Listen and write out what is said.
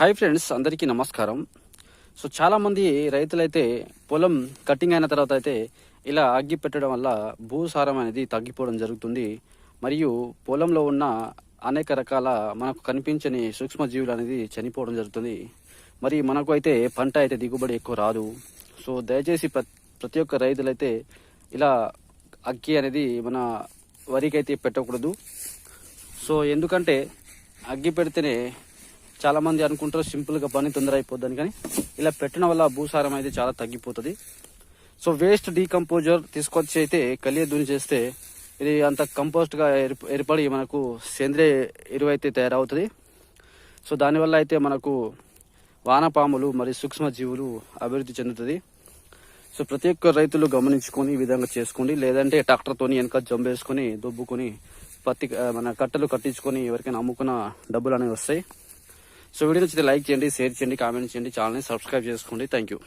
Hi friends అందరికీ నమస్కారం. So చాలామంది రైతులైతే పొలం కటింగ్ అయిన తర్వాత అయితే ఇలా అగ్గి పెట్టడం వల్ల భూసారం అనేది తగ్గిపోవడం జరుగుతుంది. మరియు పొలంలో ఉన్న అనేక రకాల మనకు కనిపించని సూక్ష్మజీవులు అనేది చనిపోవడం జరుగుతుంది. మరి మనకు అయితే పంట అయితే దిగుబడి ఎక్కువ రాదు. సో దయచేసి ప్ర- ప్రతి ఒక్క రైతులైతే ఇలా అగ్గి అనేది మన వరికైతే పెట్టకూడదు. సో ఎందుకంటే అగ్గి పెడితేనే చాలా మంది అనుకుంటారు సింపుల్గా పని తొందర అయిపోద్దని కానీ ఇలా పెట్టడం వల్ల భూసారం అయితే చాలా తగ్గిపోతుంది. సో వేస్ట్ డీకంపోజర్ తీసుకొచ్చి అయితే కలియ దుని చేస్తే ఇది అంత కంపోస్ట్గా ఏర్పడి మనకు సేంద్రియ ఎరువు అయితే తయారవుతుంది. సో దానివల్ల అయితే మనకు వానపాములు మరియు సూక్ష్మజీవులు అభివృద్ధి చెందుతుంది. సో ప్రతి ఒక్క రైతులు గమనించుకొని ఈ విధంగా చేసుకోండి. లేదంటే ట్రాక్టర్తోని వెనక జంబేసుకొని దుబ్బుకొని పత్తి మన కట్టలు కట్టించుకొని ఎవరికైనా అమ్ముకున్న డబ్బులు అనేవి వస్తాయి. సో వీడియో నచ్చితే లైక్ చేయండి షేర్ చేయండి కామెంట్ చేయండి ఛానల్ని సబ్స్క్రైబ్ చేసుకోండి. Thank you